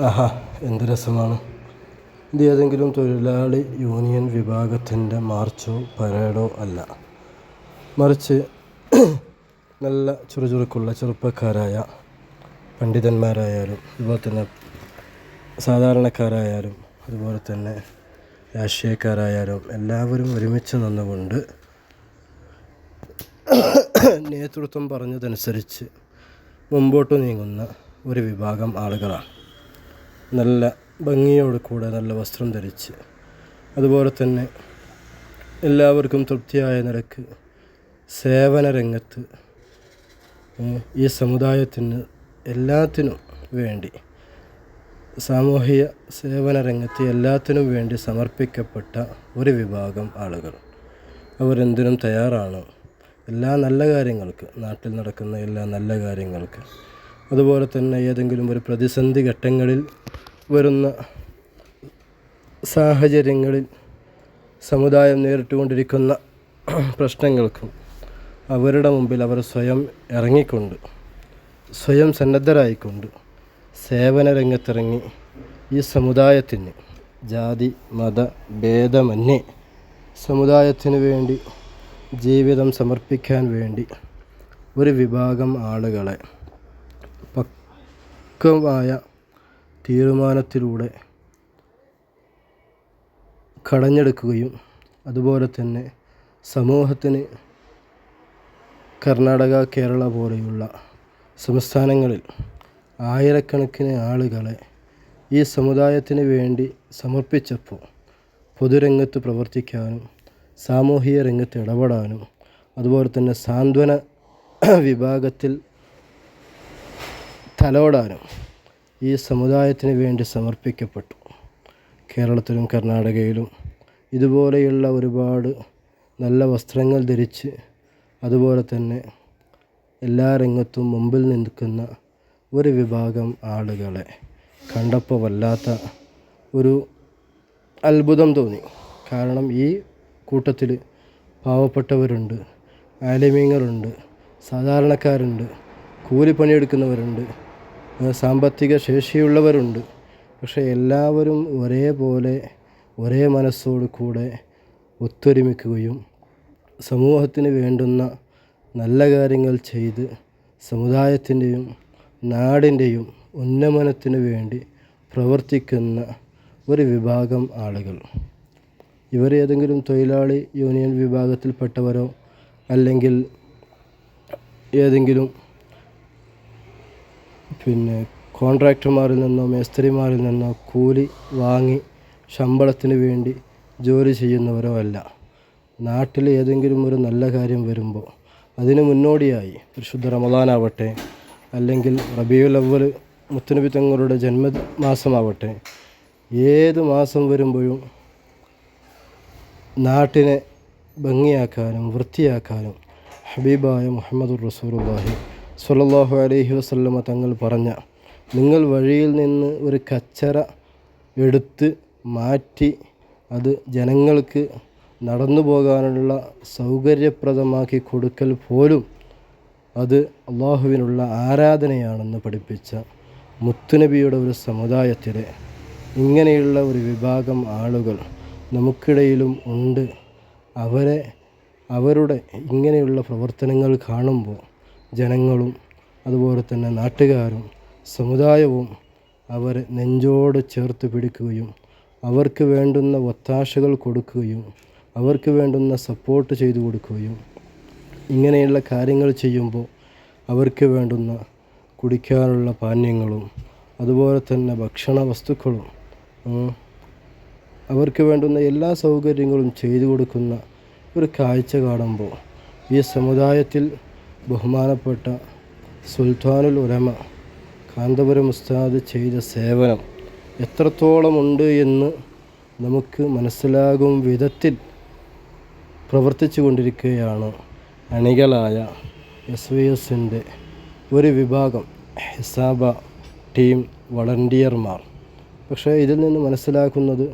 ആഹാ എന്ത് രസമാണ്. ഇത് ഏതെങ്കിലും തൊഴിലാളി യൂണിയൻ വിഭാഗത്തിന്റെ മാർച്ചോ പരേഡോ അല്ല. മറിച്ച് നല്ല ചുറുചുറുക്കുള്ള ചെറുപ്പക്കാരായ പണ്ഡിതന്മാരായാലും അതുപോലെ തന്നെ സാധാരണക്കാരായാലും അതുപോലെ തന്നെ രാഷ്ട്രീയക്കാരായാലും എല്ലാവരും ഒരുമിച്ച് നിന്നുകൊണ്ട് നേതൃത്വം പറഞ്ഞതനുസരിച്ച് മുമ്പോട്ട് നീങ്ങുന്ന ഒരു വിഭാഗം ആളുകളാണ്. നല്ല ഭംഗിയോട് കൂടെ നല്ല വസ്ത്രം ധരിച്ച്. അതുപോലെ തന്നെ എല്ലാവർക്കും തൃപ്തിയായ നിരക്ക് സേവന രംഗത്ത് ഈ സമുദായത്തിന് എല്ലാത്തിനും വേണ്ടി സാമൂഹിക സേവന രംഗത്ത് എല്ലാത്തിനും വേണ്ടി സമർപ്പിക്കപ്പെട്ട ഒരു വിഭാഗം ആളുകൾ. അവരെന്തിനും തയ്യാറാണ്. എല്ലാ നല്ല കാര്യങ്ങൾക്ക് നാട്ടിൽ നടക്കുന്ന എല്ലാ നല്ല കാര്യങ്ങൾക്ക്. അതുപോലെ തന്നെ ഏതെങ്കിലും ഒരു പ്രതിസന്ധി ഘട്ടങ്ങളിൽ വരുന്ന സാഹചര്യങ്ങളിൽ സമുദായം നേരിട്ടുകൊണ്ടിരിക്കുന്ന പ്രശ്നങ്ങൾക്കും അവരുടെ മുമ്പിൽ അവർ സ്വയം ഇറങ്ങിക്കൊണ്ട് സ്വയം സന്നദ്ധരായിക്കൊണ്ട് സേവന രംഗത്തിറങ്ങി ഈ സമുദായത്തിന് ജാതി മത ഭേദമന്യേ സമുദായത്തിന് വേണ്ടി ജീവിതം സമർപ്പിക്കാൻ വേണ്ടി ഒരു വിഭാഗം ആളുകളെ പക്വമായ തീരുമാനത്തിലൂടെ കടഞ്ഞെടുക്കുകയും അതുപോലെ തന്നെ സമൂഹത്തിന് കർണാടക കേരള പോലെയുള്ള സംസ്ഥാനങ്ങളിൽ ആയിരക്കണക്കിന് ആളുകളെ ഈ സമുദായത്തിന് വേണ്ടി സമർപ്പിച്ചപ്പോൾ പൊതുരംഗത്ത് പ്രവർത്തിക്കാനും സാമൂഹിക രംഗത്ത് ഇടപെടാനും അതുപോലെ തന്നെ സാന്ത്വന വിഭാഗത്തിൽ തലോടാനും ഈ സമുദായത്തിന് വേണ്ടി സമർപ്പിക്കപ്പെട്ടു. കേരളത്തിലും കർണാടകയിലും ഇതുപോലെയുള്ള ഒരുപാട് നല്ല വസ്ത്രങ്ങൾ ധരിച്ച് അതുപോലെ തന്നെ എല്ലാ രംഗത്തും മുമ്പിൽ നിൽക്കുന്ന ഒരു വിഭാഗം ആളുകളെ കണ്ടപ്പോൾ വല്ലാത്ത ഒരു അത്ഭുതം തോന്നി. കാരണം ഈ കൂട്ടത്തിൽ പാവപ്പെട്ടവരുണ്ട് ആലിമീങ്ങളുണ്ട് സാധാരണക്കാരുണ്ട് കൂലിപ്പണിയെടുക്കുന്നവരുണ്ട് സാമ്പത്തിക ശേഷിയുള്ളവരുണ്ട്. പക്ഷേ എല്ലാവരും ഒരേപോലെ ഒരേ മനസ്സോട് കൂടെ ഒത്തൊരുമിക്കുകയും സമൂഹത്തിന് വേണ്ടുന്ന നല്ല കാര്യങ്ങൾ ചെയ്ത് സമുദായത്തിന്റെയും നാടിന്റെയും ഉന്നമനത്തിന് വേണ്ടി പ്രവർത്തിക്കുന്ന ഒരു വിഭാഗം ആളുകൾ. ഇവർ ഏതെങ്കിലും തൊഴിലാളി യൂണിയൻ വിഭാഗത്തിൽപ്പെട്ടവരോ അല്ലെങ്കിൽ ഏതെങ്കിലും പിന്നെ കോൺട്രാക്ടർമാരിൽ നിന്നോ മേസ്ത്രിമാരിൽ നിന്നോ കൂലി വാങ്ങി ശമ്പളത്തിന് വേണ്ടി ജോലി ചെയ്യുന്നവരോ അല്ല. നാട്ടിൽ ഏതെങ്കിലും ഒരു നല്ല കാര്യം വരുമ്പോൾ അതിന് മുന്നോടിയായി പരിശുദ്ധ റമദാനാവട്ടെ അല്ലെങ്കിൽ റബിയുൽ അവൽ മുത്തനബി തങ്ങളുടെ ജന്മമാസമാവട്ടെ ഏത് മാസം വരുമ്പോഴും നാട്ടിനെ ഭംഗിയാക്കാനും വൃത്തിയാക്കാനും ഹബീബായ മുഹമ്മദ് റസൂലുള്ളാഹി സ്വല്ലല്ലാഹു അലൈഹി വസ്ലമ തങ്ങൾ പറഞ്ഞ നിങ്ങൾ വഴിയിൽ നിന്ന് ഒരു കച്ചറ എടുത്ത് മാറ്റി അത് ജനങ്ങൾക്ക് നടന്നു പോകാനുള്ള സൗകര്യപ്രദമാക്കി കൊടുക്കൽ പോലും അത് അള്ളാഹുവിനുള്ള ആരാധനയാണെന്ന് പഠിപ്പിച്ച മുത്തുനബിയുടെ ഒരു സമുദായത്തിലെ ഇങ്ങനെയുള്ള ഒരു വിഭാഗം ആളുകൾ നമുക്കിടയിലും ഉണ്ട്. അവരെ അവരുടെ ഇങ്ങനെയുള്ള പ്രവർത്തനങ്ങൾ കാണുമ്പോൾ ജനങ്ങളും അതുപോലെ തന്നെ നാട്ടുകാരും സമുദായവും അവരെ നെഞ്ചോട് ചേർത്ത് പിടിക്കുകയും അവർക്ക് വേണ്ടുന്ന ഒത്താശകൾ കൊടുക്കുകയും അവർക്ക് വേണ്ടുന്ന സപ്പോർട്ട് ചെയ്തു കൊടുക്കുകയും ഇങ്ങനെയുള്ള കാര്യങ്ങൾ ചെയ്യുമ്പോൾ അവർക്ക് വേണ്ടുന്ന കുടിക്കാനുള്ള പാനീയങ്ങളും അതുപോലെ തന്നെ ഭക്ഷണ വസ്തുക്കളും അവർക്ക് വേണ്ടുന്ന എല്ലാ സൗകര്യങ്ങളും ചെയ്തു കൊടുക്കുന്ന ഒരു കാഴ്ച കാണുമ്പോൾ ഈ സമുദായത്തിൽ ബഹുമാനപ്പെട്ട സുൽത്താനുൽ ഉലമ കാന്തപുരം ഉസ്താദ് ചെയ്ത സേവനം എത്രത്തോളമുണ്ട് എന്ന് നമുക്ക് മനസ്സിലാകും വിധത്തിൽ പ്രവർത്തിച്ചു കൊണ്ടിരിക്കുകയാണ് അണികളായ എസ് വി എസിന്റെ ഒരു വിഭാഗം ഹിസാബ ടീം വളണ്ടിയർമാർ. പക്ഷേ ഇതിൽ നിന്ന് മനസ്സിലാക്കുന്നത്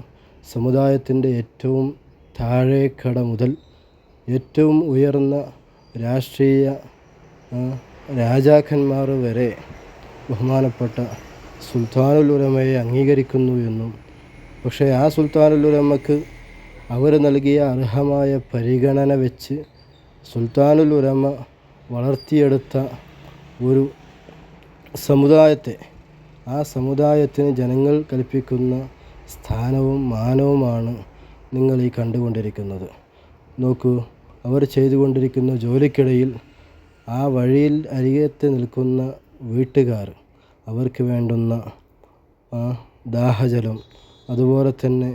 സമുദായത്തിന്റെ ഏറ്റവും താഴേക്കട മുതൽ ഏറ്റവും ഉയർന്ന രാഷ്ട്രീയ രാജാക്കന്മാർ വരെ ബഹുമാനപ്പെട്ട സുൽത്താനുൽ ഉലമയെ അംഗീകരിക്കുന്നു എന്നും പക്ഷേ ആ സുൽത്താനുൽ ഉലമക്ക് അവർ നൽകിയ അർഹമായ പരിഗണന വെച്ച് സുൽത്താനുൽ ഉലമ വളർത്തിയെടുത്ത ഒരു സമുദായത്തെ ആ സമുദായത്തിന് ജനങ്ങൾ കൽപ്പിക്കുന്ന സ്ഥാനവും മാനവുമാണ് നിങ്ങൾ ഈ കണ്ടുകൊണ്ടിരിക്കുന്നത്. നോക്കൂ അവർ ചെയ്തുകൊണ്ടിരിക്കുന്ന ജോലിക്കിടയിൽ ആ വഴിയിൽ അരികത്ത് നിൽക്കുന്ന വീട്ടുകാർ അവർക്ക് വേണ്ടുന്ന ദാഹജലം അതുപോലെ തന്നെ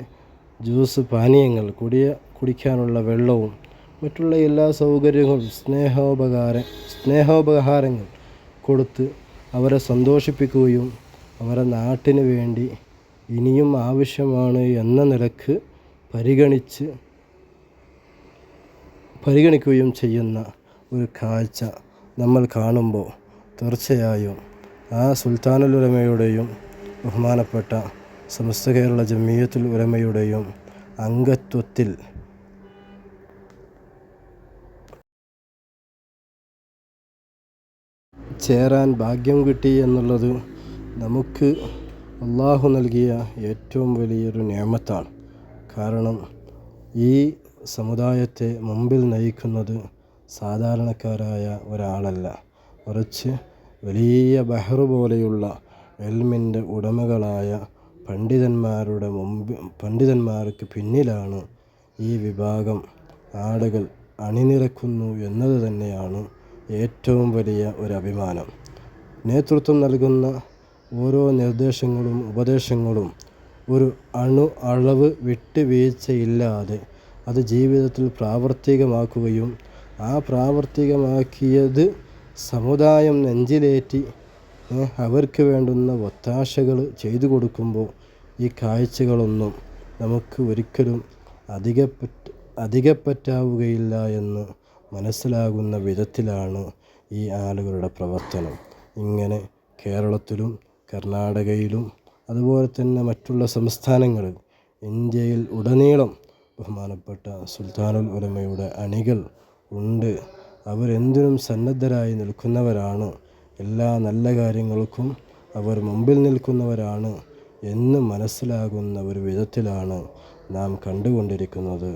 ജ്യൂസ് പാനീയങ്ങൾ കുടിയ കുടിക്കാനുള്ള വെള്ളവും മറ്റുള്ള എല്ലാ സൗകര്യങ്ങളും സ്നേഹോപകാര സ്നേഹോപഹാരങ്ങൾ കൊടുത്ത് അവരെ സന്തോഷിപ്പിക്കുകയും അവരെ നാട്ടിന് വേണ്ടി ഇനിയും ആവശ്യമാണ് എന്ന നിലയ്ക്ക് പരിഗണിച്ച് പരിഗണിക്കുകയും ചെയ്യുന്ന ഒരു കാഴ്ച. നമ്മൾ കാണുമ്പോൾ തീർച്ചയായും ആ സുൽത്താനുൽ ഉലമയുടെയും ബഹുമാനപ്പെട്ട സമസ്ത കേരള ജമിയത്തുൽ ഉലമയുടെയും അംഗത്വത്തിൽ ചേരാൻ ഭാഗ്യം കിട്ടി എന്നുള്ളത് നമുക്ക് അള്ളാഹു നൽകിയ ഏറ്റവും വലിയൊരു നിയമത്താണ് കാരണം ഈ സമുദായത്തെ മുമ്പിൽ നയിക്കുന്നത് സാധാരണക്കാരായ ഒരാളല്ല. മറിച്ച് വലിയ ബഹ്റ് പോലെയുള്ള എൽമിന്റെ ഉടമകളായ പണ്ഡിതന്മാരുടെ മുമ്പ് പണ്ഡിതന്മാർക്ക് പിന്നിലാണ് ഈ വിഭാഗം ആളുകൾ അണിനിരക്കുന്നു എന്നത് തന്നെയാണ് ഏറ്റവും വലിയ ഒരു അഭിമാനം നേതൃത്വം നൽകുന്ന ഓരോ നിർദ്ദേശങ്ങളും ഉപദേശങ്ങളും ഒരു അണു അളവ് വിട്ടുവീഴ്ചയില്ലാതെ അത് ജീവിതത്തിൽ പ്രാവർത്തികമാക്കുകയും ആ പ്രാവർത്തികമാക്കിയത് സമുദായം നെഞ്ചിലേറ്റി അവർക്ക് വേണ്ടുന്ന ഒത്താശകൾ ചെയ്തു കൊടുക്കുമ്പോൾ ഈ കാഴ്ചകളൊന്നും നമുക്ക് ഒരിക്കലും അധികപ്പെട്ട് അധികപ്പറ്റാവുകയില്ല എന്ന് മനസ്സിലാകുന്ന വിധത്തിലാണ് ഈ ആളുകളുടെ പ്രവർത്തനം. ഇങ്ങനെ കേരളത്തിലും കർണാടകയിലും അതുപോലെ തന്നെ മറ്റുള്ള സംസ്ഥാനങ്ങളിൽ ഇന്ത്യയിൽ ഉടനീളം ബഹുമാനപ്പെട്ട സുൽത്താനുൽ ഉലമയുടെ അണികൾ ഉണ്ട്. അവരെന്തിനും സന്നദ്ധരായി നിൽക്കുന്നവരാണ്. എല്ലാ നല്ല കാര്യങ്ങൾക്കും അവർ മുമ്പിൽ നിൽക്കുന്നവരാണ് എന്ന് മനസ്സിലാകുന്ന ഒരു വിധത്തിലാണ് നാം കണ്ടുകൊണ്ടിരിക്കുന്നത്.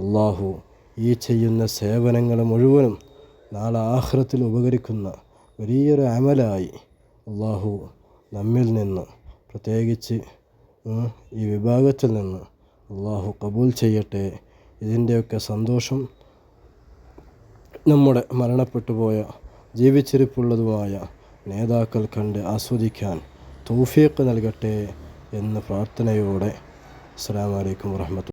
അള്ളാഹു ഈ ചെയ്യുന്ന സേവനങ്ങൾ മുഴുവനും നാളെ ആഹ്റത്തിൽ ഉപകരിക്കുന്ന വലിയൊരു അമലായി അള്ളാഹു നമ്മിൽ നിന്ന് പ്രത്യേകിച്ച് ഈ വിഭാഗത്തിൽ നിന്ന് അള്ളാഹു കബൂൽ ചെയ്യട്ടെ. ഇതിന്റെയൊക്കെ സന്തോഷം നമ്മുടെ മരണപ്പെട്ടു പോയ ജീവിച്ചിരിപ്പുള്ളതുമായ നേതാക്കൾ കണ്ട് ആസ്വദിക്കാൻ തൗഫീഖ് നൽകട്ടെ എന്ന പ്രാർത്ഥനയോടെ. അസ്സലാമു അലൈക്കും വർഹമത്ത്